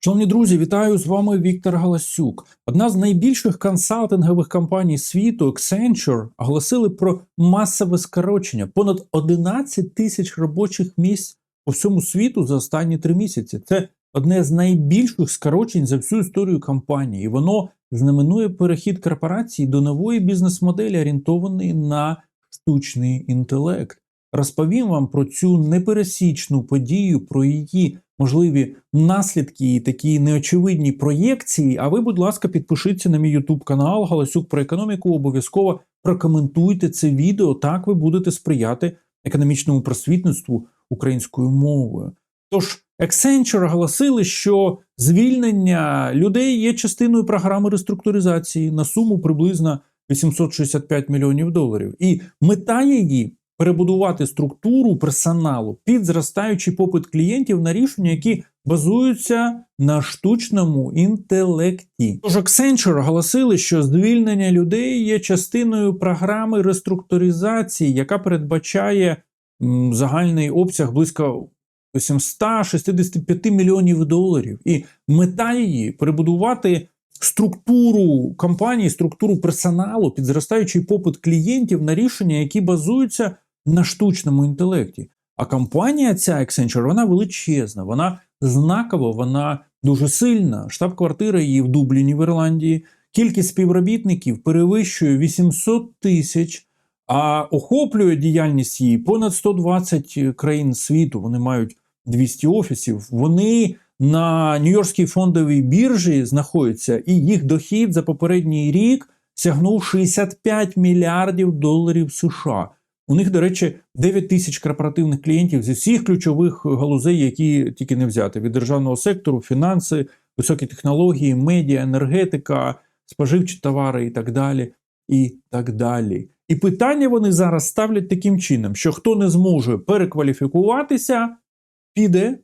Шановні друзі, вітаю з вами Віктор Галасюк. Одна з найбільших консалтингових компаній світу Accenture оголосили про масове скорочення понад 11 тисяч робочих місць по всьому світу за останні три місяці. Це одне з найбільших скорочень за всю історію компанії. І воно знаменує перехід корпорації до нової бізнес-моделі, орієнтованої на штучний інтелект. Розповім вам про цю непересічну подію, про її можливі наслідки і такі неочевидні проєкції. А ви, будь ласка, підпишіться на мій YouTube канал Галасюк про економіку. Обов'язково прокоментуйте це відео. Так ви будете сприяти економічному просвітництву українською мовою. Тож Accenture оголосили, що звільнення людей є частиною програми реструктуризації на суму приблизно 865 мільйонів доларів. І мета її перебудувати структуру персоналу під зростаючий попит клієнтів на рішення, які базуються на штучному інтелекті. Тож Accenture оголосили, що звільнення людей є частиною програми реструктуризації, яка передбачає м, загальний обсяг близько 865 мільйонів доларів. І мета її перебудувати структуру компанії, структуру персоналу, під зростаючий попит клієнтів на рішення, які базуються на штучному інтелекті. А компанія ця Accenture, вона величезна, вона знакова, вона дуже сильна. Штаб-квартира її в Дубліні в Ірландії. Кількість співробітників перевищує 800 тисяч, а охоплює діяльність її понад 120 країн світу. Вони мають 200 офісів. Вони на Нью-Йоркській фондовій біржі знаходяться, і їх дохід за попередній рік сягнув 65 мільярдів доларів США. У них, до речі, 9 тисяч корпоративних клієнтів зі всіх ключових галузей, які тільки не взяти: від державного сектору, фінанси, високі технології, медіа, енергетика, споживчі товари і так далі. І так далі. І питання вони зараз ставлять таким чином, що хто не зможе перекваліфікуватися, піде.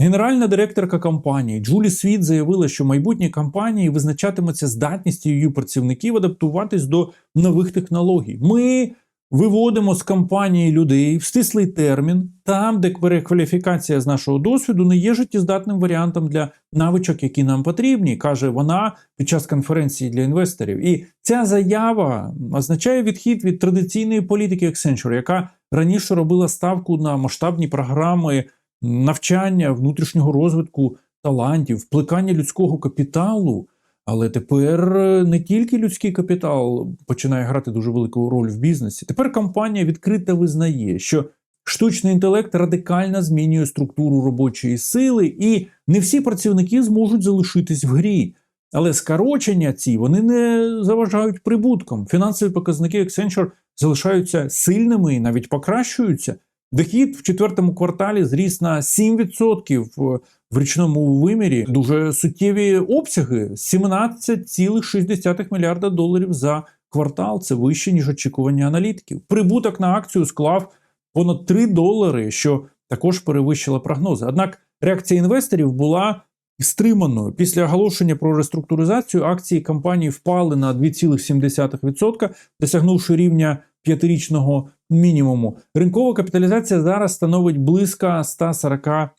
Генеральна директорка компанії Джулі Світ заявила, що майбутнє компанії визначатиметься здатністю її працівників адаптуватись до нових технологій. Ми виводимо з компанії людей в стислий термін, там, де перекваліфікація з нашого досвіду не є життєздатним варіантом для навичок, які нам потрібні, каже вона під час конференції для інвесторів. І ця заява означає відхід від традиційної політики Accenture, яка раніше робила ставку на масштабні програми навчання, внутрішнього розвитку талантів, вплекання людського капіталу. Але тепер не тільки людський капітал починає грати дуже велику роль в бізнесі. Тепер компанія відкрито визнає, що штучний інтелект радикально змінює структуру робочої сили, і не всі працівники зможуть залишитись в грі. Але скорочення ці вони не заважають прибуткам. Фінансові показники Accenture залишаються сильними і навіть покращуються. Дохід в четвертому кварталі зріс на 7% в річному вимірі. Дуже суттєві обсяги: 17,6 мільярда доларів за квартал. Це вище ніж очікування аналітиків. Прибуток на акцію склав понад 3 долари, що також перевищило прогнози. Однак реакція інвесторів була стриманою. Після оголошення про реструктуризацію акції компанії впали на 2,7%, досягнувши рівня п'ятирічного мінімуму. Ринкова капіталізація зараз становить близько 145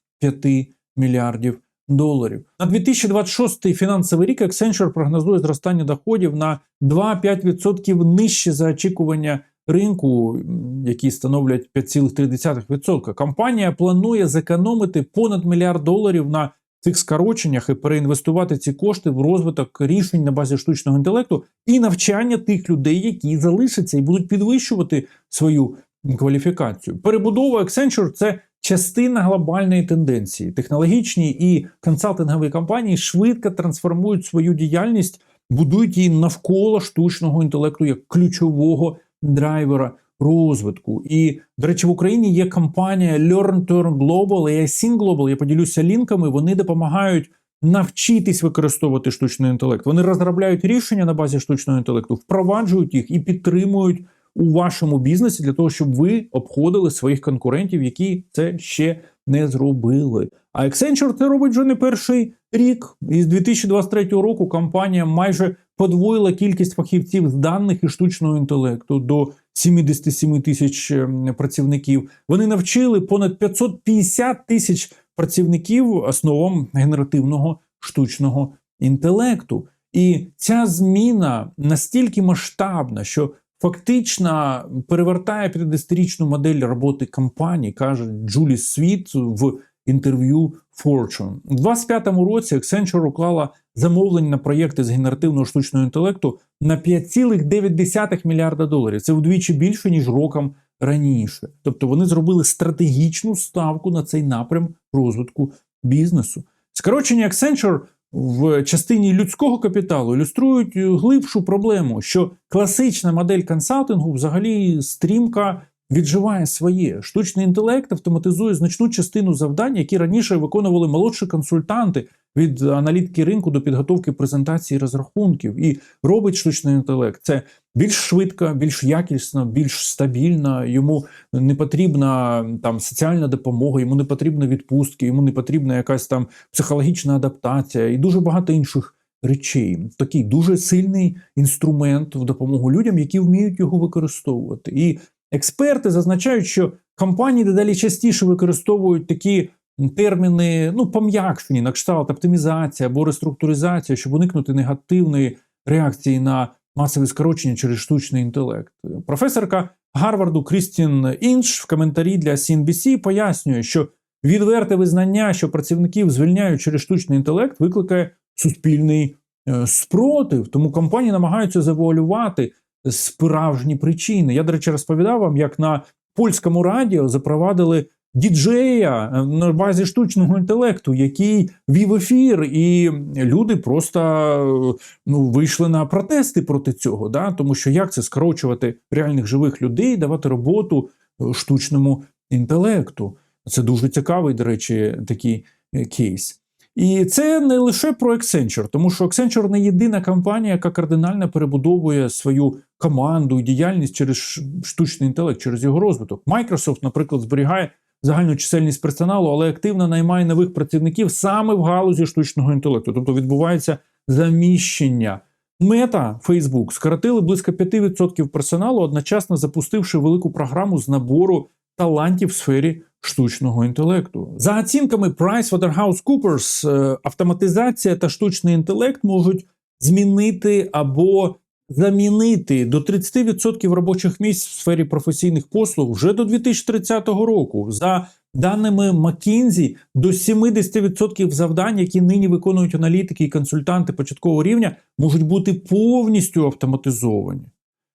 мільярдів доларів. На 2026 фінансовий рік Accenture прогнозує зростання доходів на 2-5% нижче за очікування ринку, які становлять 5,3%. Компанія планує зекономити понад мільярд доларів на цих скороченнях і переінвестувати ці кошти в розвиток рішень на базі штучного інтелекту і навчання тих людей, які залишаться і будуть підвищувати свою кваліфікацію. Перебудова Accenture – це частина глобальної тенденції. Технологічні і консалтингові компанії швидко трансформують свою діяльність, будують її навколо штучного інтелекту як ключового драйвера розвитку. І, до речі, в Україні є компанія Learn Turn Global і iSyn Global, Я поділюся лінками. Вони допомагають навчитись використовувати штучний інтелект. Вони розробляють рішення на базі штучного інтелекту, впроваджують їх і підтримують у вашому бізнесі для того, щоб ви обходили своїх конкурентів, які це ще не зробили. А Accenture це робить вже не перший рік. Із 2023 року компанія майже подвоїла кількість фахівців з даних і штучного інтелекту до 77 тисяч ем, працівників. Вони навчили понад 550 тисяч працівників основам генеративного штучного інтелекту. І ця зміна настільки масштабна, що фактично перевертає 50-річну модель роботи компанії, каже Джулі Світ в інтерв'ю Fortune. У 25-му році Accenture уклала замовлення на проєкти з генеративного штучного інтелекту на 5,9 мільярда доларів. Це вдвічі більше ніж роком раніше. Тобто вони зробили стратегічну ставку на цей напрям розвитку бізнесу. Скорочення Accenture в частині людського капіталу ілюструють глибшу проблему, що класична модель консалтингу взагалі стрімка відживає своє. Штучний інтелект автоматизує значну частину завдань, які раніше виконували молодші консультанти від аналітики ринку до підготовки презентації розрахунків. І робить штучний інтелект це більш швидко, більш якісно, більш стабільно. Йому не потрібна там соціальна допомога, йому не потрібна відпустки, йому не потрібна якась там психологічна адаптація і дуже багато інших. Речей такий дуже сильний інструмент в допомогу людям, які вміють його використовувати. І експерти зазначають, що компанії дедалі частіше використовують такі терміни, ну пом'якшені на кшталт оптимізація або реструктуризація, щоб уникнути негативної реакції на масове скорочення через штучний інтелект. Професорка Гарварду Крістін Інш в коментарі для CNBC пояснює, що відверте визнання, що працівників звільняють через штучний інтелект, викликає суспільний е, спротив. Тому компанії намагаються завуалювати справжні причини. Я, до речі, розповідав вам, як на польському радіо запровадили діджея е, на базі штучного інтелекту, який вів ефір, і люди просто ну, вийшли на протести проти цього. Да? Тому що як це скорочувати реальних живих людей, давати роботу е, штучному інтелекту? Це дуже цікавий, до речі, такий е, кейс. І це не лише про Accenture, тому що Accenture не єдина компанія, яка кардинально перебудовує свою команду і діяльність через штучний інтелект, через його розвиток. Microsoft, наприклад, зберігає загальну чисельність персоналу, але активно наймає нових працівників саме в галузі штучного інтелекту. Тобто відбувається заміщення. Мета Facebook скоротили близько 5% персоналу, одночасно запустивши велику програму з набору талантів в сфері штучного інтелекту. За оцінками PricewaterhouseCoopers, е, автоматизація та штучний інтелект можуть змінити або замінити до 30% робочих місць в сфері професійних послуг вже до 2030 року. За даними McKinsey, до 70% завдань, які нині виконують аналітики і консультанти початкового рівня, можуть бути повністю автоматизовані.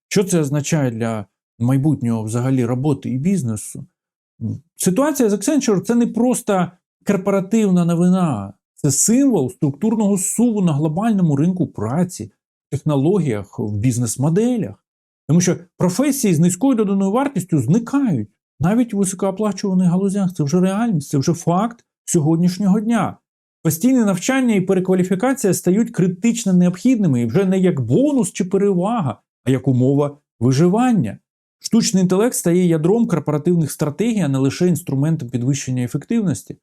Що це означає для майбутнього взагалі роботи і бізнесу? Ситуація з Accenture – це не просто корпоративна новина, це символ структурного суву на глобальному ринку праці, технологіях, в бізнес-моделях. Тому що професії з низькою доданою вартістю зникають навіть у високооплачуваних галузях. Це вже реальність, це вже факт сьогоднішнього дня. Постійне навчання і перекваліфікація стають критично необхідними і вже не як бонус чи перевага, а як умова виживання. Штучний інтелект стає ядром корпоративних стратегій, а не лише інструментом підвищення ефективності.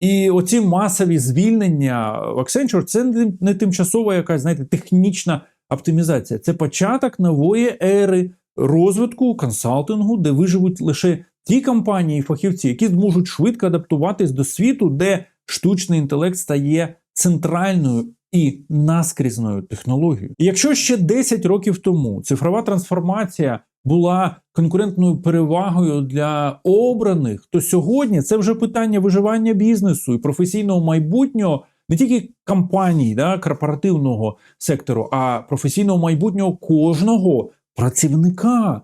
І оці масові звільнення в Accenture – це не тимчасова якась, знаєте, технічна оптимізація. Це початок нової ери розвитку консалтингу, де виживуть лише ті компанії і фахівці, які зможуть швидко адаптуватись до світу, де штучний інтелект стає центральною і наскрізною технологією. І якщо ще 10 років тому цифрова трансформація була конкурентною перевагою для обраних, то сьогодні це вже питання виживання бізнесу і професійного майбутнього не тільки компаній, да, корпоративного сектору, а професійного майбутнього кожного працівника.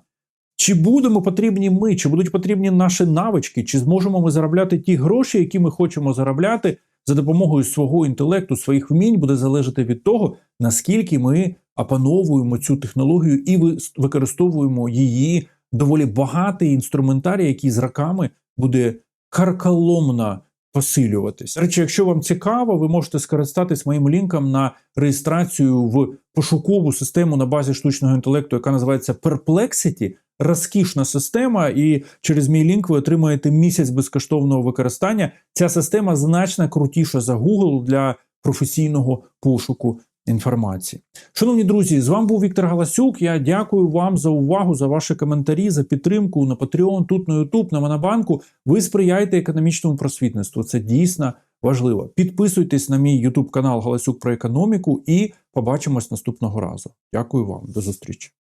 Чи будемо потрібні ми, чи будуть потрібні наші навички, чи зможемо ми заробляти ті гроші, які ми хочемо заробляти за допомогою свого інтелекту, своїх вмінь, буде залежати від того, наскільки ми опановуємо цю технологію і використовуємо її доволі багатий інструментарій, який з роками буде карколомно посилюватись. Речі, якщо вам цікаво, ви можете скористатись моїм лінком на реєстрацію в пошукову систему на базі штучного інтелекту, яка називається Perplexity. Розкішна система, і через мій лінк ви отримаєте місяць безкоштовного використання. Ця система значно крутіша за Google для професійного пошуку інформації. Шановні друзі, з вами був Віктор Галасюк. Я дякую вам за увагу, за ваші коментарі, за підтримку на Patreon, тут на YouTube, на Монобанку. Ви сприяєте економічному просвітництву. Це дійсно важливо. Підписуйтесь на мій YouTube канал Галасюк про економіку і побачимось наступного разу. Дякую вам, до зустрічі.